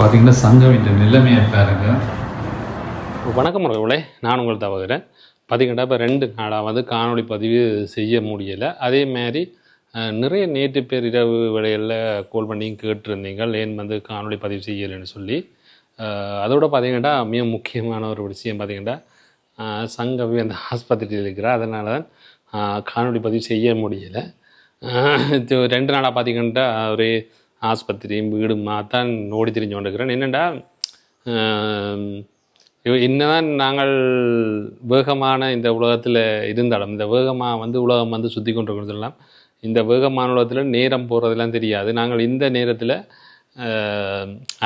பார்த்தீங்கன்னா சங்கமிட்ட நிலைமையை பாருங்க. வணக்கம் உறவுகளே நான் உங்கள் தவகிறேன் பார்த்தீங்கன்னா இப்போ ரெண்டு நாளாக வந்து காணொளி பதிவு செய்ய முடியலை. அதே மாதிரி நிறைய நேற்று பேர் இரவு வேளைகளில் கால் பண்ணி கேட்டிருந்தீங்க. ஏன் வந்து காணொளி பதிவு செய்யலைன்னு சொல்லி. அதோட பார்த்தீங்கன்னா மிக முக்கியமான ஒரு விஷயம் பார்த்தீங்கன்னா சங்கவி அந்த ஆஸ்பத்திரியில் இருக்கிறார். அதனால தான் காணொளி பதிவு செய்ய முடியலை. ரெண்டு நாளாக பார்த்தீங்கன்னா ஒரே ஆஸ்பத்திரியும் வீடுமா தான் ஓடி திரிஞ்சு கொண்டிருக்கிறேன் என்னென்னா என்னதான் நாங்கள் வேகமான இந்த உலகத்தில் இருந்தாலும் இந்த வேகமாக வந்து உலகம் வந்து சுற்றி கொண்டிருக்கிறதெல்லாம் சொல்லலாம் இந்த வேகமான உலகத்தில் நேரம் போகிறதெல்லாம் தெரியாது. நாங்கள் இந்த நேரத்தில்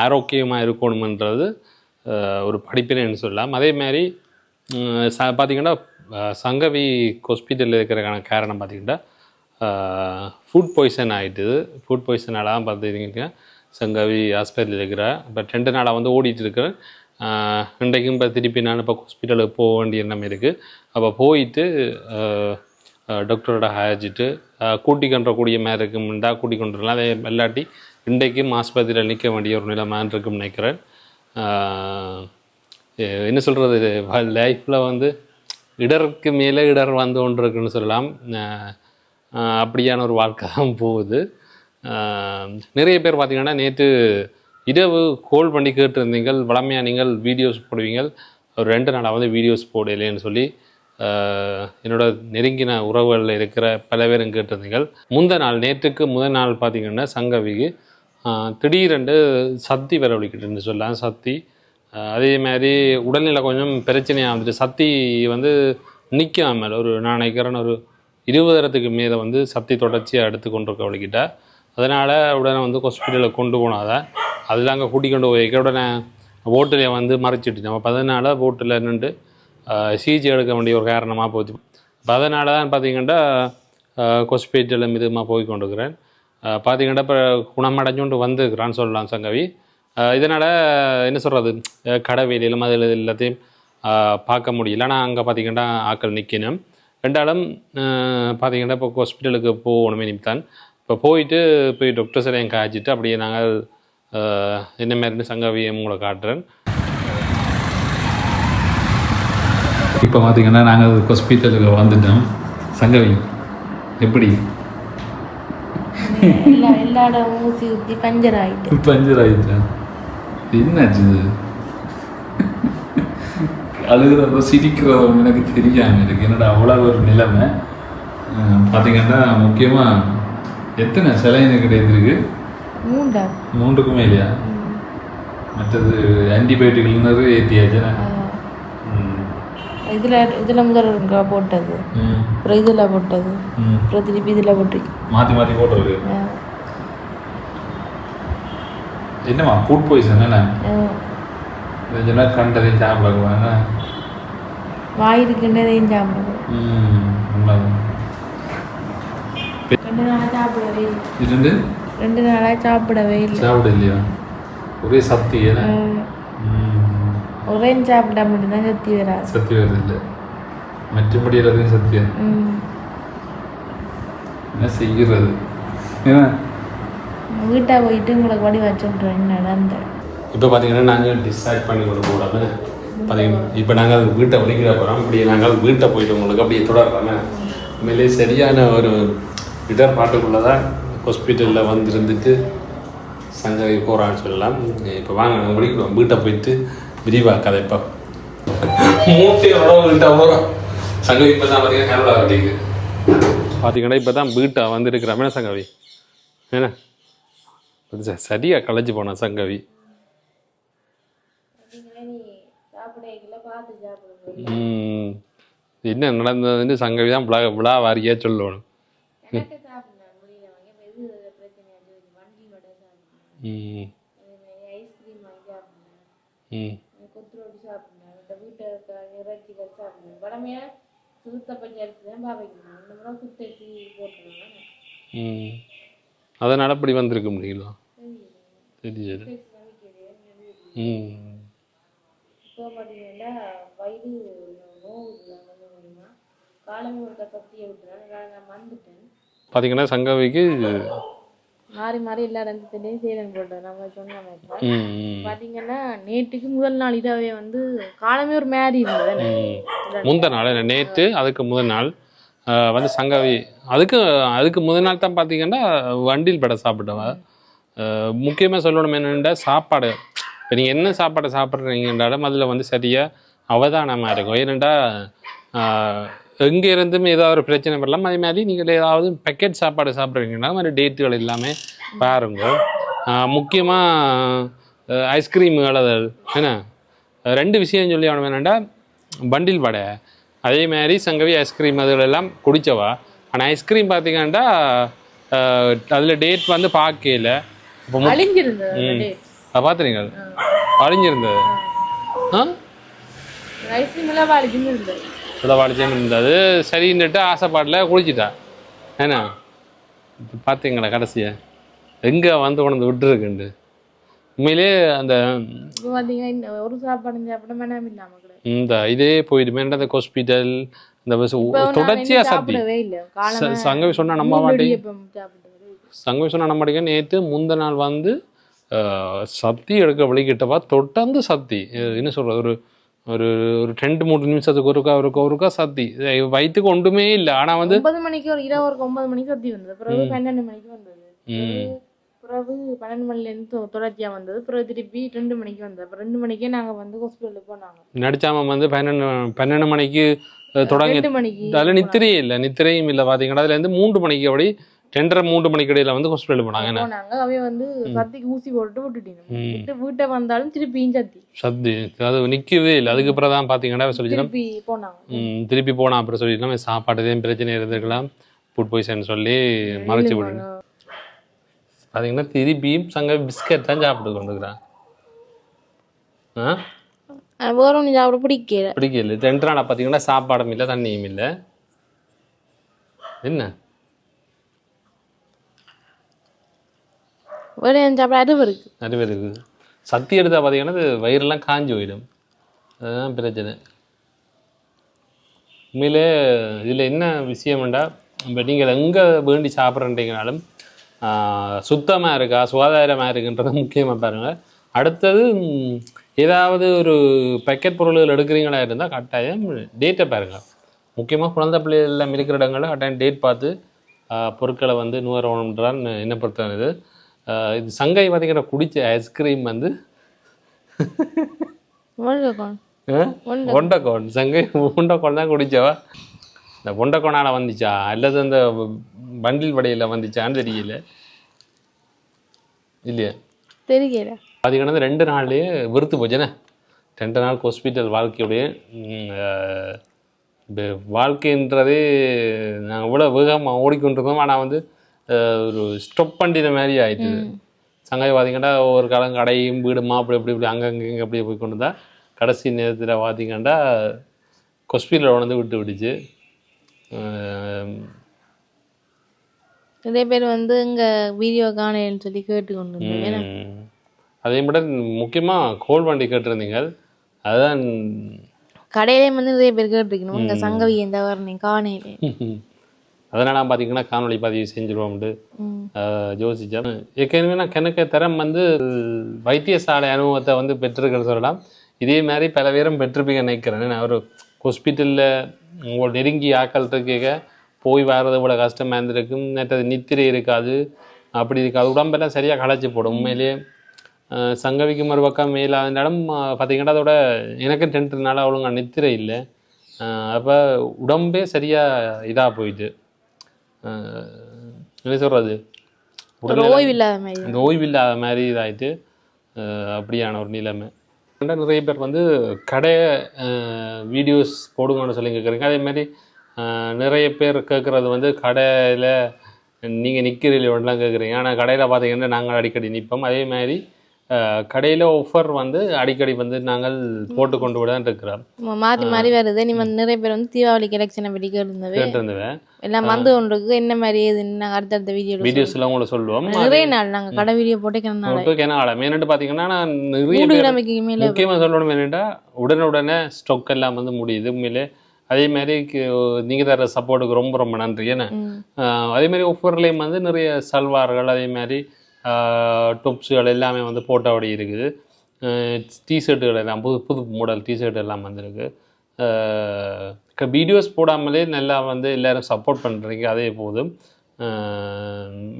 ஆரோக்கியமாக இருக்கணுமன்றது ஒரு படிப்பினைன்னு சொல்லலாம். அதே மாதிரி ச பார்த்திங்கன்னா சங்கவி ஹாஸ்பிட்டலில் இருக்கிறக்கான காரணம் பார்த்திங்கன்னா ஃபுட் பாய்சன் ஆகிட்டுது ஃபுட் பாய்சனால் தான் பார்த்துருக்கீங்க சங்கவி ஹாஸ்பிட்டலில் இருக்கிற. இப்போ ரெண்டு நாளாக வந்து ஓடிட்டு இருக்கிறேன். இன்றைக்கும் இப்போ திருப்பி நான் இப்போ ஹாஸ்பிட்டலுக்கு போக வேண்டிய எண்ணம் இருக்குது அப்போ போயிட்டு டாக்டரோட ஹாய்ச்சிட்டு கூட்டி கொண்டக்கூடிய மாதிரி இருக்கும்டா கூட்டி கொண்டுலாம் அதே இல்லாட்டி இன்றைக்கும் ஆஸ்பத்திரியில் நிற்க வேண்டிய ஒரு நிலைமை இருக்கும்னு நினைக்கிறேன். என்ன சொல்கிறது லைஃப்பில் வந்து இடருக்கு மேலே இடர் வந்து கொண்டு இருக்குன்னு சொல்லலாம் அப்படியான ஒரு வாழ்க்கை தான் போகுது நிறைய பேர் பார்த்தீங்கன்னா நேற்று இரவு கோல் பண்ணி கேட்டிருந்தீங்கள் வளமையாக நீங்கள் வீடியோஸ் போடுவீங்க ஒரு ரெண்டு நாளாக வந்து வீடியோஸ் போடலைன்னு சொல்லி என்னோட நெருங்கின உறவுகளில் இருக்கிற பல பேரும் கேட்டிருந்தீங்கள். முந்த நாள் நேற்றுக்கு முதல் நாள் பார்த்தீங்கன்னா சங்கவிக்கு ஆஹ் திடீரென்று சத்தி வரவழிக்கிட்டுன்னு சொல்லலாம் சத்தி. அதே மாதிரி உடல்நிலை கொஞ்சம் பிரச்சனையாக வந்துட்டு சத்தி வந்து நிற்காமல் ஒரு நான் நினைக்கிறேன்னு ஒரு இருபதாயிரத்துக்கு மேலே வந்து சக்தி தொடர்ச்சியாக எடுத்து கொண்டு இருக்க வழிக்கிட்ட அதனால் உடனே வந்து ஹாஸ்பிட்டலில் கொண்டு போனாத. அதில் அங்கே கூட்டி கொண்டு போய் உடனே ஓட்டில் வந்து மறைச்சிட்டு நம்ம பதினால போட்டில் நின்று சிஜி எடுக்க வேண்டிய ஒரு காரணமாக போச்சு. பதினால தான் பார்த்தீங்கன்னா ஹாஸ்பிட்டலில் மிதமாக போய் கொண்டிருக்கிறேன். பார்த்தீங்கன்னா இப்போ குணமடைஞ்சோண்டு வந்துருக்கிறான்னு சொல்லலாம் சங்கவி. இதனால் என்ன சொல்கிறது கடை வேலையிலும் அதில் எல்லாத்தையும் பார்க்க முடியல. ஆனால் அங்கே பார்த்தீங்கன்னா ஆக்கள் நிற்கணும் ரெண்டாலும் பார்த்தீங்கன்னா இப்போ ஹாஸ்பிட்டலுக்கு போகணுமே நிமித்தான் இப்போ போயிட்டு போய் டாக்டர்ஸ் எல்லாம் காய்ச்சிட்டு அப்படியே நாங்கள் என்ன மாதிரின்னு சங்கவியை உங்களை காட்டுறேன். இப்போ பார்த்தீங்கன்னா நாங்கள் ஹாஸ்பிட்டலுக்கு வந்துட்டோம். சங்கவி எப்படி? எல்லா எல்லா இடமும் ஊசி ஊற்றி பஞ்சர் ஆகிட்டு பஞ்சர் ஆயிட்டேன் என்னாச்சு அழுகிறதோ சிரிக்கிறதோ எனக்கு தெரியாம இருக்கு என்னடா அவ்வளோ ஒரு நிலைமை? பார்த்தீங்கன்னா முக்கியமாக எத்தனை சிலைன்னு கிடைத்திருக்கு மூண்டா மூன்றுக்குமே இல்லையா? மற்றது ஆன்டிபயோட்டிக் நிறைய ஏற்றியாச்சுன்னா இதில் இதில் முதல் இங்க போட்டது. ம். அப்புறம் இதில் போட்டது. அப்புறம் திருப்பி இதில் போட்டு. மாற்றி மாற்றி போட்டுருக்கு என்னம்மா ஃபுட் பாய்சன் என்ன? ஆ. இதெல்லாம் கண்டதையும் சாப்பிடக்கூடாது வாய் இருக்கின்றதையும் சாப்பிடுது ம் உண்மைதான். ரெண்டு நாளாக சாப்பிடவே இல்லை. ரெண்டு நாளாக சாப்பிடவே இல்லை. சாப்பிட இல்லையா? ஒரே சக்தி ஒரே சாப்பிட்டா மட்டும்தான் சக்தி வராது. சக்தி வருது இல்லை. மற்றபடி எல்லாத்தையும் ம். என்ன செய்கிறது ஏன்னா வீட்டை போயிட்டு உங்களுக்கு வடி வச்சுட்றேன் நடந்த இப்போ பார்த்தீங்கன்னா நாங்கள் டிசைட் பண்ணி கொண்டு போடாம பார்த்தீங்கன்னா இப்போ நாங்கள் வீட்டை ஒதுக்கிட போகிறோம். இப்படி நாங்கள் வீட்டை போயிட்டு உங்களுக்கு அப்படியே தொடர்றாங்க உண்மையிலே சரியான ஒரு இடர் பாட்டுக்குள்ளே தான் ஹாஸ்பிட்டலில் வந்திருந்துட்டு சங்கரை சங்கவி போகிறான்னு சொல்லலாம். இப்போ வாங்க நாங்கள் முடிக்கிறோம் வீட்டை போயிட்டு விரிவாக கதைப்பா மூட்டையோட வீட்டை போகிறோம் சங்கவி இப்போ தான் பார்த்தீங்கன்னா கேரளா பார்த்தீங்கன்னா இப்போ தான் வீட்டை வந்துருக்குறாமே சங்கவி? என்ன? சரியாக சரியா களைஞ்சு சங்கவி. என்ன நடந்ததுன்னு சங்கவி தான் விழா விழா வாரியாக சொல்லணும். ம். ம். கொத்துரோட்டி சாப்பிடுங்க இந்த வீட்டை இறைச்சிகள் சாப்பிடுங்க வடமையா சுத்த பஞ்சரிசி தான் பாவைக்கணும் இந்த முறை சுத்தரிசி போட்டுருவாங்க. ம். அதனால் அப்படி வந்திருக்க முடியுங்களா சரி சரி ம். இப்போ பார்த்தீங்கன்னா வயிறு நோவு முடியுமா காலமே ஒரு சக்தியை விட்டுறேன் நான் வந்துட்டேன் பார்த்தீங்கன்னா சங்கவிக்கு மாறி மாறி எல்லா இடத்துலையும் சேரன் போட்டோம் நம்ம சொன்ன மாதிரி. பாத்தீங்கன்னா நேற்றுக்கு முதல் நாள் இரவே வந்து காலமே ஒரு மாதிரி இருந்தது. முந்த நாள். நேற்று அதுக்கு முதல் நாள். வந்து சங்கவி அதுக்கு அதுக்கு முதல் நாள் தான் பார்த்தீங்கன்னா வண்டியில் படை சாப்பிட்டவ. முக்கியமாக சொல்லணும் என்னென்னா சாப்பாடு. இப்போ நீங்கள் என்ன சாப்பாடு சாப்பிட்றீங்கன்றாலும் அதில் வந்து சரியாக அவதானமாக இருக்கும். ஏனெண்டா எங்கே இருந்தும் ஏதாவது ஒரு பிரச்சனை வரலாம். அதே மாதிரி நீங்கள் ஏதாவது பேக்கெட் சாப்பாடு சாப்பிட்றீங்கன்னா மாதிரி டேட்டுகள் எல்லாமே பாருங்க. முக்கியமாக ஐஸ்கிரீம்கள் அது என்ன? ரெண்டு விஷயம் சொல்லி அவன் என்னென்னா பண்டில் வடை. அதே மாதிரி சங்கவி ஐஸ்கிரீம் அதுகளெல்லாம் குடிச்சவா? ஆனால் ஐஸ்கிரீம் பார்த்தீங்கன்னா அதில் டேட் வந்து பார்க்கல இப்போ. பார்த்துறீங்க அழிஞ்சிருந்தது ஆ? உதவாளிச்சேன்னு இருந்தது. சரின்னுட்டு ஆசைப்பாட்டில் குளிச்சிட்டா. ஏன்னா இப்போ பார்த்தீங்களா கடைசியை. எங்கே வந்து கொண்டு விட்டுருக்குண்டு உண்மையிலே அந்த ஒரு சாப்பாடு இந்த இதே போயிடுமே. அந்த ஹாஸ்பிட்டல்? இந்த தொடர்ச்சியா சத்தி. சங்கவி சொன்னா நம்ம மாட்டி சாப்பிட்டது. சங்கவி சொன்னா நம்ம மாட்டேங்க நேற்று முந்த நாள் வந்து சத்தி எடுக்க வழிகிட்டப்பா தொடர்ந்து அஹ், என்ன சொல்றது? ஒரு ஒரு ஒரு ரெண்டு மூணு நிமிஷத்துக்கு ஒருக்கா ஒருக்கா ஒருக்கா சத்தி. அஹ், வயித்துக்கு ஒன்றுமே இல்லை. ஆனா வந்து ஒன்பது மணிக்கு ஒரு இரவு ஒரு ஒன்பது மணிக்கு சத்தி வந்தது. பிறகு பன்னெண்டு மணிக்கு வந்தது. பிறகு பன்னெண்டு மணில இருந்து தொ- தொடர்ச்சியா வந்தது. பிறகு திருப்பி ரெண்டு மணிக்கு வந்தது. அப்புறம் ரெண்டு மணிக்கே நாங்க வந்து ஹாஸ்பிட்டலுக்கு போனாங்க. நடிச்சாம வந்து பன்னெண்டு பன்னெண்டு மணிக்கு தொடங்கி அதில் நித்திரையே இல்லை. நித்திரையும் இல்லை பார்த்தீங்கன்னா அதுல இருந்து மூன்று மணிக்கு அப்படி ரெண்டரை மூன்று மணிக்கு இடையில வந்து ஹாஸ்பிட்டல் போனாங்க போனாங்க. அவைய வந்து சத்திக்கு ஊசி போட்டு விட்டுட்டீங்க. விட்டு வீட்டை வந்தாலும் திருப்பியும் சத்தி. சத்தி. அது நிற்கவே இல்லை. அதுக்கு அப்புறம் தான் பார்த்தீங்கன்னா சொல்லிச்சுன்னா திருப்பி போனாங்க. ம், திருப்பி போனா அப்புறம் சொல்லிடலாம் சாப்பாடுதான் பிரச்சனை இருந்திருக்கலாம். ஃபுட் பாய்சன் சொல்லி மறைச்சு விடுங்க. பார்த்தீங்கன்னா திருப்பியும் சங்க பிஸ்கட் தான் சாப்பிட்டு கொண்டுக்கிறான் ஆ? வேற ஒன்று சாப்பிட பிடிக்கல. பிடிக்கல. ரெண்டு நாள் பார்த்தீங்கன்னா சாப்பாடும் இல்லை தண்ணியும் இல்லை. என்ன? வேற சாப்பிட அறிவு இருக்கு? நிறைய பேர் இருக்குது சத்தி எடுத்தால் பார்த்தீங்கன்னா அது வயிறெல்லாம் காஞ்சி போயிடும். அதுதான் பிரச்சனை. உண்மையிலே இதில் என்ன விஷயம்டா இப்போ நீங்கள் எங்கே வேண்டி சாப்பிட்றீங்கனாலும் சுத்தமாக இருக்கா சுகாதாரமாக இருக்குன்றதை முக்கியமாக பாருங்கள் அடுத்தது ஏதாவது ஒரு பேக்கெட் பொருள்கள் எடுக்கிறீங்களா இருந்தால் கட்டாயம் டேட்டை பாருங்கள் முக்கியமாக குழந்தை பிள்ளைகள் எல்லாம் இருக்கிற இடங்களில் கட்டாயம் டேட் பார்த்து பொருட்களை வந்து நுகரணுன்றான் என்ன பொறுத்தது இது சங்கை பார்த்தீங்கன்னா குடிச்ச ஐஸ்கிரீம் வந்து ஒண்டக்கோன் சங்கை ஒண்டக்கோன் தான் குடிச்சவா? இந்த ஒண்டக்கோனால வந்துச்சா? அல்லது அந்த பண்டில் வடையில் வந்துச்சான்னு தெரியல. இல்லையா? தெரியல. பார்த்தீங்கன்னா ரெண்டு நாள்லயே வெறுத்து போச்சுண்ணே ரெண்டு நாள் ஹாஸ்பிட்டல் வாழ்க்கையுடைய வாழ்க்கைன்றதே நாங்கள் இவ்வளோ வேகமாக ஓடிக்கொண்டிருந்தோம் ஆனால் வந்து ஒரு ஸ்டொப் பண்ணின மாதிரி ஆயிடுது சங்காய் பார்த்தீங்கன்னா ஒவ்வொரு காலம் கடையும் வீடுமா அப்படி இப்படி இப்படி அங்கங்கே இங்கே அப்படியே போய் கொண்டு இருந்தா கடைசி நேரத்தில் பார்த்தீங்கன்னா ஹாஸ்பிட்டலில் வந்து விட்டு விடுச்சு. நிறைய பேர் வந்து இங்க வீடியோ காணேன்னு சொல்லி கேட்டு கொண்டு வந்தோம் ஏன்னா ம். அதே மட்டும் முக்கியமாக கோல் வண்டி கேட்டிருந்தீங்க. அதுதான் கடையிலேயும் வந்து நிறைய பேர் கேட்டுருக்கணும். உங்க சங்கவி எந்த வரணும் காணையிலே அதனால் பார்த்தீங்கன்னா காணொளி பதிவு செஞ்சிருவோம்ட்டு ம். யோசித்தேன் ஏற்கனவே நான் கணக்கு தரம் வந்து வைத்தியசாலை அனுபவத்தை வந்து பெற்றிருக்கிறேன்னு சொல்லலாம். இதே மாதிரி பல பேரும் பெற்றிருப்பீங்க நினைக்கிறேன். நான் ஒரு ஹாஸ்பிட்டலில் உங்களோட நெருங்கி ஆக்கள்கேக்க போய் வர்றது கூட கஷ்டமாக இருந்திருக்கும். நேற்று நித்திரை இருக்காது. அப்படி இருக்காது. உடம்பெல்லாம் சரியாக களைச்சி போடும். உண்மையிலேயே அஹ் சங்கவிக்கு மறுபக்கம் மேலாஇருந்தாலும் பார்த்தீங்கன்னா அதோட எனக்கு டென்ட்னால நாளாக நித்திரை இல்லை. அப்போ உடம்பே சரியாக இதாக போயிட்டு. என்ன சொல்கிறது ஓய்வு இல்லாத மாதிரி. இந்த ஓய்வு இல்லாத மாதிரி இதாயிட்டு அஹ் அப்படியான ஒரு நிலைமை. நிறைய பேர் வந்து கடை வீடியோஸ் போடுங்கன்னு சொல்லி கேட்குறீங்க அதே மாதிரி நிறைய பேர் கேட்குறது வந்து கடையில் நீங்கள் நிற்கிறீங்களோடலாம் கேட்குறீங்க ஆனால் கடையில் பார்த்தீங்கன்னா நாங்கள் அடிக்கடி நிற்போம் அதே மாதிரி கடையில் ஆஃபர் வந்து அடிக்கடி வந்து நாங்கள் போட்டு கொண்டு விட இருக்கிறோம். மாத்தி மாறி வருது. நீ வந்து நிறைய பேர் வந்து தீபாவளி கலெக்ஷனை பற்றி கேட்டிருந்தவே. கேட்டிருந்தேன் எல்லாம் வந்து ஒன்றுக்கு என்ன மாதிரி ஏதுன்னு நாங்கள் அடுத்தடுத்த வீடியோ வீடியோஸ்லாம் உங்களுக்கு சொல்லுவோம். நிறைய நாள் நாங்க கடை வீடியோ போட்டு ஆளம் என்னட்டு பார்த்தீங்கன்னா நான் நிறைய முக்கியமாக சொல்லணும் என்னென்னா உடனுடனே ஸ்டாக் எல்லாம் வந்து முடியுது. உண்மையிலே. அதே மாதிரி நீங்கள் தர சப்போர்ட்டுக்கு ரொம்ப ரொம்ப நன்றி. ஏன்னா அதே மாதிரி ஒவ்வொருலையும் வந்து நிறைய சல்வார்கள் அதே மாதிரி டொப்ஸுகள் எல்லாமே வந்து போட்டோடி இருக்குது. டிஷர்ட்டுகள் எல்லாம் புது புது மாடல் டிஷர்ட் எல்லாம் வந்திருக்கு. வீடியோஸ் போடாமலே நல்லா வந்து எல்லாரும் சப்போர்ட் பண்ணுறீங்க அதே போதும்.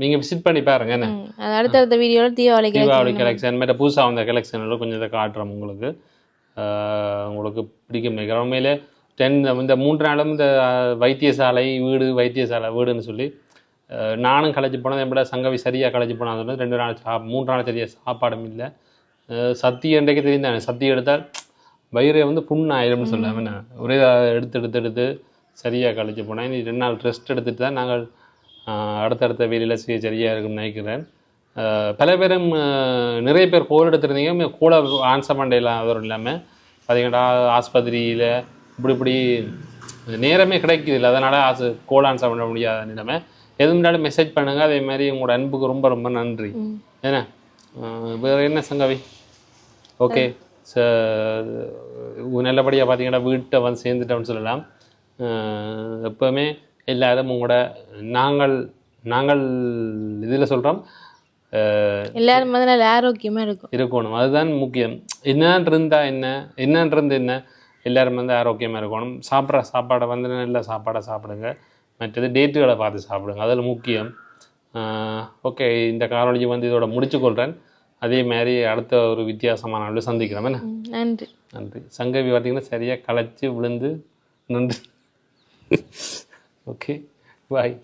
நீங்கள் விசிட் பண்ணி பாருங்க என்ன? அடுத்தடுத்த வீடியோவில் தீபாவளிக்கு தீபாவளி கலெக்ஷன் மாதிரி புதுசாக வந்த கலெக்ஷனில் கொஞ்சம் இதை காட்டுறோம் உங்களுக்கு. உங்களுக்கு பிடிக்கும். உண்மையிலே டென் இந்த மூன்று நாளும் இந்த வைத்தியசாலை வீடு வைத்தியசாலை வீடுன்னு சொல்லி நானும் களைச்சி போனது எப்படி சங்கவி சரியாக களைச்சி போனது ரெண்டு நாள் சா மூன்று நாள் சரியாக சாப்பாடும் இல்லை. சத்தி அன்றைக்கு தெரிந்தானே சத்தி எடுத்தால் வயிறு வந்து புண்ணாயிடும்னு சொல்லாமல் நான் ஒரே எடுத்து எடுத்து எடுத்து சரியாக கழிச்சு போனேன் இனி ரெண்டு நாள் ரெஸ்ட் எடுத்துட்டு தான் நாங்கள் அடுத்தடுத்த வேலையில் செய்ய சரியாக இருக்கும்னு நினைக்கிறேன். பல பேரும் நிறைய பேர் கோல் எடுத்திருந்தீங்க கூட ஆன்சர் பண்ணலாம் அதுவும் இல்லாமல் பார்த்தீங்கன்னா ஆஸ்பத்திரியில் இப்படி இப்படி நேரமே கிடைக்குது இல்லை அதனால் ஆசை கோல் ஆன்சர் பண்ண முடியாத நிலைமை. எது முன்னாடி மெசேஜ் பண்ணுங்கள் அதே மாதிரி உங்களோட அன்புக்கு ரொம்ப ரொம்ப நன்றி. ஏன்னா ஆஹ், வேற என்ன சங்கவி? ஓகே. ச நல்லபடியாக பார்த்தீங்கன்னா வீட்டை வந்து சேர்ந்துட்டோம்னு சொல்லலாம். எப்பவுமே எல்லாரும் உங்களோட நாங்கள் நாங்கள் இதில் சொல்கிறோம் எல்லாரும் வந்து நல்ல ஆரோக்கியமா இருக்கும் இருக்கணும். அதுதான் முக்கியம். என்னன்னு இருந்தா என்ன என்னன்னு இருந்து என்ன எல்லாரும் வந்து ஆரோக்கியமாக இருக்கணும். சாப்பிட்ற சாப்பாடை வந்து நல்ல சாப்பாடை சாப்பிடுங்க. மற்றது டேட்டுகளை பார்த்து சாப்பிடுங்க. அதில் முக்கியம் ஓகே இந்த காணொளி வந்து இதோட முடிச்சுக்கொள்கிறேன் அதே மாதிரி அடுத்த ஒரு வித்தியாசமான சந்திக்கிறோம். என்ன? ம், நன்றி. நன்றி. சங்கவி பார்த்தீங்கன்னா சரியாக களைச்சி விழுந்து நன்றி ஓகே பாய்.